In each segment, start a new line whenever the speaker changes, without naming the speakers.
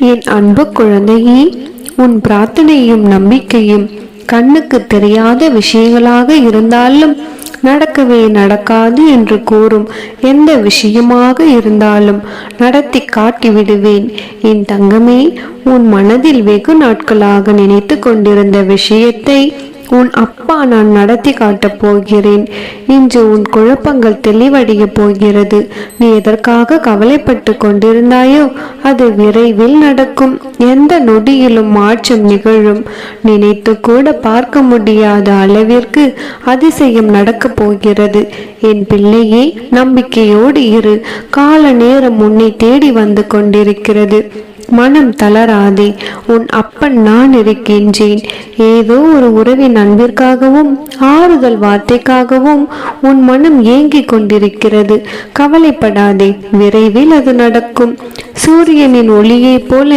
என் அன்பு குழந்தையே உன் பிரார்த்தனையும் நம்பிக்கையும் கண்ணுக்கு தெரியாத விஷயங்களாக இருந்தாலும் நடக்கவே நடக்காது என்று கூறும் எந்த விஷயமாக இருந்தாலும் நடத்தி காட்டி விடுவேன் என் தங்கமே உன் மனதில் வெகு நாட்களாக நினைத்து கொண்டிருந்த விஷயத்தை உன் அப்பா நான் நடத்தி காட்டப் போகிறேன். இன்று உன் குழப்பங்கள் தெளிவடைய போகிறது. நீ எதற்காக கவலைப்பட்டு கொண்டிருந்தாயோ அது விரைவில் நடக்கும். எந்த நொடியிலும் மாற்றம் நிகழும். நினைத்து கூட பார்க்க முடியாத அளவிற்கு அதிசயம் நடக்கப் போகிறது. என் பிள்ளையே நம்பிக்கையோடு இரு. கால நேரம் உன்னை தேடி வந்து கொண்டிருக்கிறது. மனம் தளராதே உன் அப்பன் நான் இருக்கின்றேன். ஏதோ ஒரு உறவின் அன்பிற்காகவும் ஆறுதல் வார்த்தைக்காகவும் உன் மனம் ஏங்கிக் கொண்டிருக்கிறது. கவலைப்படாதே விரைவில் அது நடக்கும். சூரியனின் ஒளியைப் போல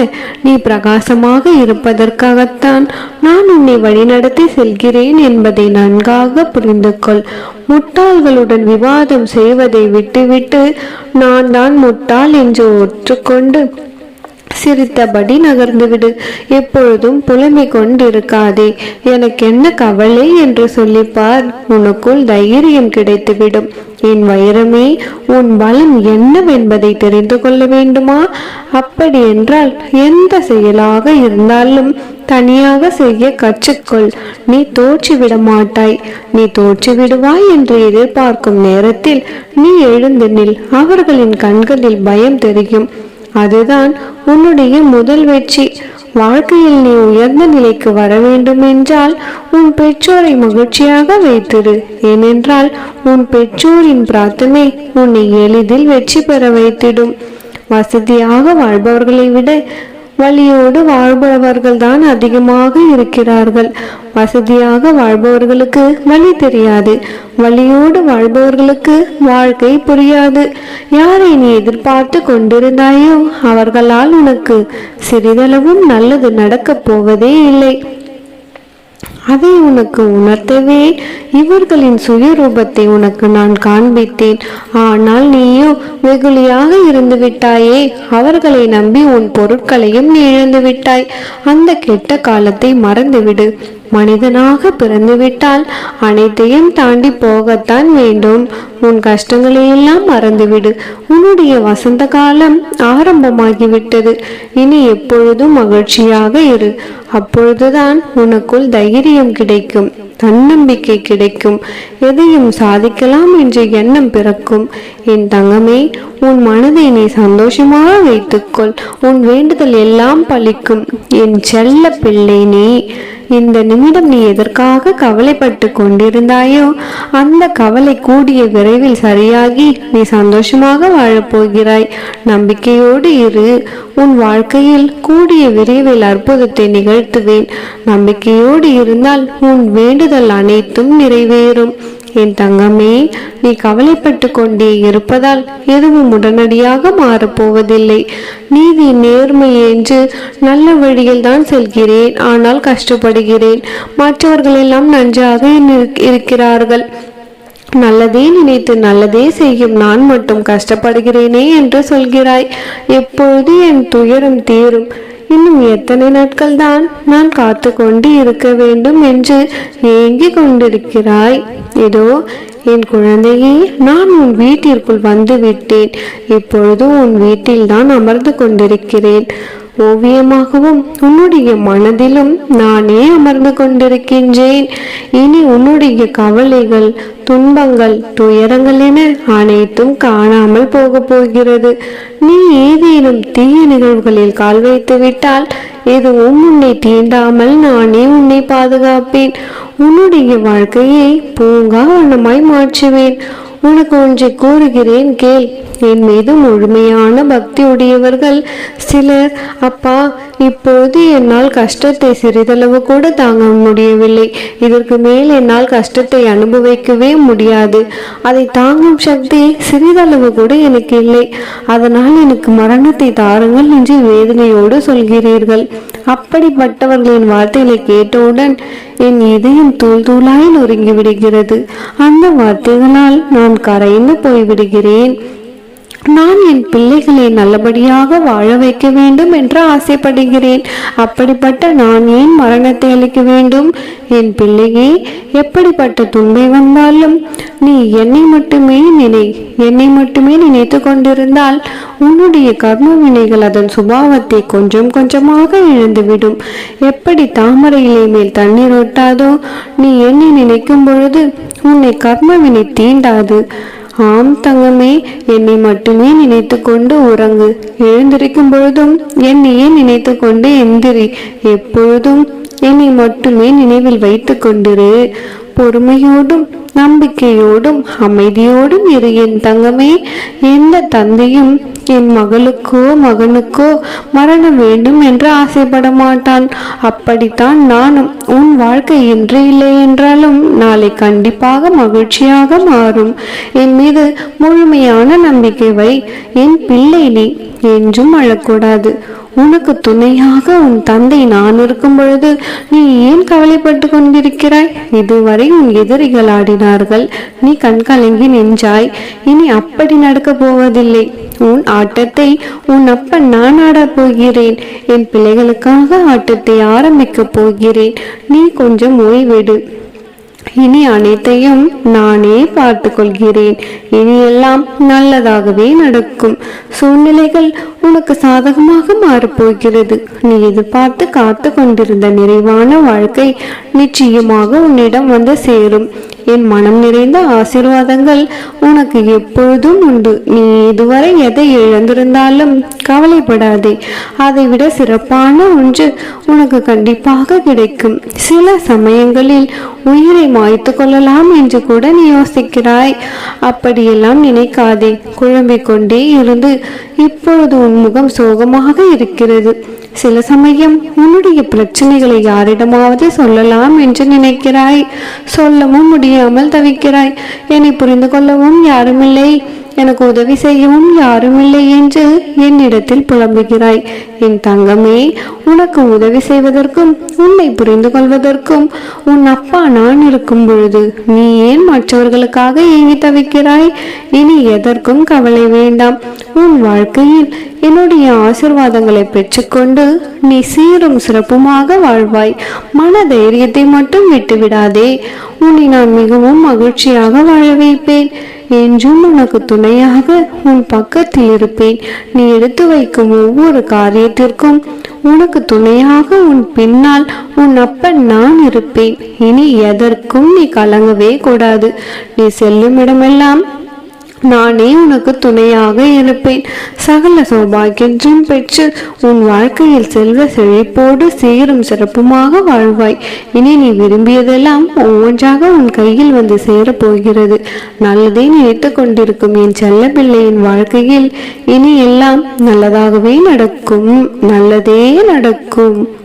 நீ பிரகாசமாக இருப்பதற்காகத்தான் நான் உன்னை வழிநடத்தி செல்கிறேன் என்பதை நன்காக புரிந்து கொள் முட்டாள்களுடன் விவாதம் செய்வதை விட்டுவிட்டு நான் தான் முட்டாள் என்று ஒற்றுக்கொண்டு சிரித்தபடி நகர்ந்துவிடு. எப்பொழுதும் புலமை கொண்டிருக்காதே. எனக்கு என்ன கவலை என்று சொல்லிப்பார். உனக்குள் தைரியம் கிடைத்துவிடும். என் வைரமே உன் பலம் என்னவென்பதை தெரிந்து கொள்ள வேண்டுமா? அப்படி என்றால் எந்த செயலாக இருந்தாலும் தனியாக செய்ய கற்றுக்கொள். நீ தோற்றுவிட மாட்டாய். நீ தோற்று விடுவாய் என்று எதிர்பார்க்கும் நேரத்தில் நீ எழுந்து நில். அவர்களின் கண்களில் பயம் தெரியும். அதுதான் உன்னுடைய முதல் வெற்றி. வாழ்க்கையில் நீ உயர்ந்த நிலைக்கு வர வேண்டும் என்றால் உன் பெற்றோரை மகிழ்ச்சியாக வைத்திரு. ஏனென்றால் உன் பெற்றோரின் பிரார்த்தனை உன்னை எளிதில் வெற்றி பெற வைத்திடும். வசதியாக வாழ்பவர்களை விட வழியோடு வாழ்பவர்கள் தான் அதிகமாக இருக்கிறார்கள். வசதியாக வாழ்பவர்களுக்கு வழி தெரியாது. வழியோடு வாழ்பவர்களுக்கு வாழ்க்கை புரியாது. யாரை நீ எதிர்பார்த்து கொண்டிருந்தாயோ அவர்களால் உனக்கு சிறிதளவும் நல்லது நடக்கப் போவதே இல்லை. அதை உனக்கு உணர்த்தவே இவர்களின் சுயரூபத்தை உனக்கு நான் காண்பித்தேன். ஆனால் நீயோ வெகுளியாக இருந்து விட்டாயே அவர்களை நம்பி உன் பொருட்களையும் நீ இழந்து விட்டாய் அந்த கெட்ட காலத்தை மறந்துவிடு. மனிதனாக பிறந்துவிட்டால் அனைத்தையும் தாண்டி போகத்தான் வேண்டும். உன் கஷ்டங்களை எல்லாம் மறந்துவிடு. உன்னுடைய வசந்த காலம் ஆரம்பமாகிவிட்டது. இனி எப்பொழுதும் மகிழ்ச்சியாக இரு. அப்பொழுதுதான் உனக்குள் தைரியம் கிடைக்கும். தன்னம்பிக்கை கிடைக்கும். எதையும் சாதிக்கலாம் என்ற எண்ணம் பிறக்கும். என் தங்கமே உன் மனதை நீ சந்தோஷமாக வைத்துக்கொள். உன் வேண்டுதல் எல்லாம் பலிக்கும் என் செல்ல பிள்ளை நீ இந்த நிமிடம் நீ எதற்காக கவலைப்பட்டு கொண்டிருந்தாயோ அந்த கவலை கூடிய விரைவில் சரியாகி நீ சந்தோஷமாக வாழப்போகிறாய். நம்பிக்கையோடு இரு. உன் வாழ்க்கையில் கூடிய விரைவில் அற்புதத்தை நிகழ்த்துவேன். நம்பிக்கையோடு இருந்தால் உன் வேண்டுதல் அனைத்தும் நிறைவேறும். என் தங்கமே நீ கவலைப்பட்டு கொண்டே இருப்பதால் எதுவும் உடனடியாக மாறப்போவதில்லை நீதி நேர்மை என்று நல்ல வழியில் தான் செல்கிறேன். ஆனால் கஷ்டப்படுகிறேன். மற்றவர்கள் எல்லாம் நன்றாக இருக்கிறார்கள். நல்லதே நினைத்து நல்லதே செய்யும் நான் மட்டும் கஷ்டப்படுகிறேனே என்று சொல்கிறாய். எப்பொழுது என் துயரம் தீரும்? இன்னும் எத்தனை நாட்கள் தான் நான் காத்து கொண்டு இருக்க வேண்டும் என்று ஏங்கிக் கொண்டிருக்கிறாய்? இதோ என் குழந்தையே நான் உன் வீட்டிற்குள் வந்து விட்டேன் இப்பொழுது உன் வீட்டில்தான் அமர்ந்து கொண்டிருக்கிறேன். ஓவியமாகவும் உன்னுடைய மனதிலும் நானே அமர்ந்து கொண்டிருக்கின்றேன். இனி உன்னுடைய கவலைகள் துன்பங்கள் துயரங்கள் என அனைத்தும் காணாமல் போக போகிறது. நீ ஏதேனும் தீய நிகழ்வுகளில் கால் வைத்து விட்டால் எதுவும் உன்னை தீண்டாமல் நானே உன்னை பாதுகாப்பேன். உன்னுடைய வாழ்க்கையை பூங்கா வண்ணமாய் மாற்றுவேன். உனக்கு ஒன்றை கூறுகிறேன் கேள். என் மீது முழுமையான பக்தி உடையவர்கள் சிலர். அப்பா இப்போது என்னால் கஷ்டத்தை சிறிதளவு கூட தாங்க முடியவில்லை. இதற்கு மேல் என்னால் கஷ்டத்தை அனுபவிக்கவே முடியாது. அதை தாங்கும் சக்தி சிறிதளவு கூட எனக்கு இல்லை. அதனால் எனக்கு மரணத்தை தாருங்கள் என்று வேதனையோடு சொல்கிறீர்கள். அப்படிப்பட்டவர்களின் வார்த்தைகளை கேட்டவுடன் என் இதயம் தூள் தூளாய் நொறுங்கி விடுகிறது. அந்த வார்த்தைகளால் நான் கரைந்து போய்விடுகிறேன். நான் என் பிள்ளைகளை நல்லபடியாக வாழ வைக்க வேண்டும் என்று ஆசைப்படுகிறேன். அப்படிப்பட்ட நான் ஏன் மரணத்தை அளிக்க வேண்டும்? என் பிள்ளையே எப்படிப்பட்ட துன்பை வந்தாலும் நீ என்னை மட்டுமே நினை என்னை மட்டுமே நினைத்து கொண்டிருந்தால் உன்னுடைய கர்ம வினைகள் அதன் சுபாவத்தை கொஞ்சம் கொஞ்சமாக இழந்துவிடும். எப்படி தாமரை இலை மேல் தண்ணீர் ஒட்டாதோ? நீ என்னை நினைக்கும் பொழுது உன்னை கர்ம வினை தீண்டாது. ஆம் தங்கமே என்னை மட்டுமே நினைத்து கொண்டு உறங்கு. எழுந்திருக்கும் பொழுதும் என்னையே நினைத்து கொண்டு எந்திரி. எப்பொழுதும் என்னை மட்டுமே நினைவில் வைத்து கொண்டிரு. பொறுமையோடும் நம்பிக்கையோடும் அமைதியோடும் இரு என் தங்கமே. எந்த தந்தையும் என் மகளுக்கோ மகனுக்கோ மரணம் வேண்டும் என்று ஆசைப்பட மாட்டான். அப்படித்தான் நானும் உன் வாழ்க்கை இன்று இல்லை என்றாலும் நாளை கண்டிப்பாக மகிழ்ச்சியாக மாறும். என் மீது முழுமையான நம்பிக்கை வை. என் பிள்ளை நீ என்றும் அழக்கூடாது. உனக்கு துணையாக உன் தந்தை நான் இருக்கும் பொழுது நீ ஏன் கவலைப்பட்டு கொண்டிருக்கிறாய்? இதுவரை உன் எதிரிகள் ஆடினார்கள் நீ கண்கலங்கி நின்றாய். இனி அப்படி நடக்கப் போவதில்லை. உன் ஆட்டத்தை உன் அப்பன் நான் ஆடப் போகிறேன். என் பிள்ளைகளுக்காக ஆட்டத்தை ஆரம்பிக்கப் போகிறேன். நீ கொஞ்சம் ஓய்விடு. இனி அனைத்தையும் நானே பார்த்து கொள்கிறேன் இனியெல்லாம் நல்லதாகவே நடக்கும். சூழ்நிலைகள் உனக்கு சாதகமாக மாறப்போகிறது. நீ எதிர்பார்த்து காத்து கொண்டிருந்த நிறைவான வாழ்க்கை நிச்சயமாக உன்னிடம் வந்து சேரும். என் மனம் நிறைந்த ஆசீர்வாதங்கள் உனக்கு எப்பொழுதும் உண்டு. நீ இதுவரை எதை இழந்திருந்தாலும் கவலைப்படாதே. அதை விட சிறப்பான ஒன்று உனக்கு கண்டிப்பாக கிடைக்கும். சில சமயங்களில் உயிரை மாய்த்து கொள்ளலாம் என்று கூட நீ யோசிக்கிறாய். அப்படியெல்லாம் நினைக்காதே. குழம்பிக் கொண்டே இருந்து இப்பொழுது உன் முகம் சோகமாக இருக்கிறது. சில சமயம் உன்னுடைய பிரச்சனைகளை யாரிடமாவது சொல்லலாம் என்று நினைக்கிறாய். சொல்லவும் முடியாமல் தவிக்கிறாய். என்னை புரிந்து கொள்ளவும் யாருமில்லை. எனக்கு உதவி செய்யவும் யாரும் இல்லை என்று என்னிடத்தில் புலம்புகிறாய். என் தங்கமே உனக்கு உதவி செய்வதற்கும் உன்னை புரிந்து கொள்வதற்கும் உன் அப்பா நான் இருக்கும் பொழுது நீ ஏன் மற்றவர்களுக்காக ஏங்கி தவிக்கிறாய்? இனி எதற்கும் கவலை வேண்டாம். உன் வாழ்க்கையில் என்னுடைய ஆசிர்வாதங்களை பெற்றுக்கொண்டு நீ சீரும் சிறப்புமாக வாழ்வாய். மன தைரியத்தை மட்டும் விட்டுவிடாதே. உன்னை நான் மிகவும் மகிழ்ச்சியாக வாழ வைப்பேன். என்றும் உனக்கு துணையாக உன் பக்கத்தில் இருப்பேன். நீ எடுத்து வைக்கும் ஒவ்வொரு காரியத்திற்கும் உனக்கு துணையாக உன் பின்னால் உன் அப்பன் நான் இருப்பேன். இனி எதற்கும் நீ கலங்கவே கூடாது. நீ செல்லும் இடமெல்லாம் நானே உனக்கு துணையாக இருப்பேன். சகல சௌபாகியன்றும் பெற்று உன் வாழ்க்கையில் செல்வ செழிப்போடு சீரும் சிறப்புமாக வாழ்வாய். இனி நீ விரும்பியதெல்லாம் ஒவ்வொன்றாக உன் கையில் வந்து சேரப்போகிறது. நல்லதே நினைத்து கொண்டிருக்கும் என் செல்ல பிள்ளையின் வாழ்க்கையில் இனி எல்லாம் நல்லதாகவே நடக்கும். நல்லதே நடக்கும்.